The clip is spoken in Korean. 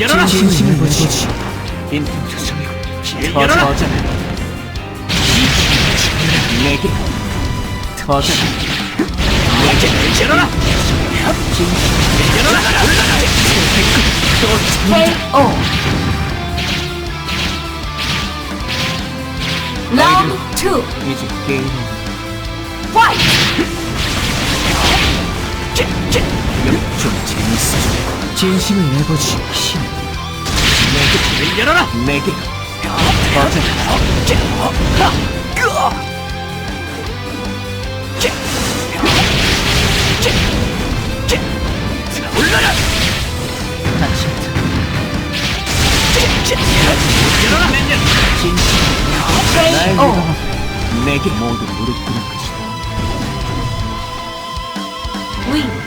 열려라! 진심을 보지 인투성이고 터져라 열려라! 내게 터져라 열려라! 열려라! KO 라운드 2 이제 게임 파이트! 진심을 내보지 힘 내게 길을 열어라! 내게 버튼 올라라 다시 열어라 진심을 나의 믿음 내게 모두 무릎 꿇은 것이다. 윙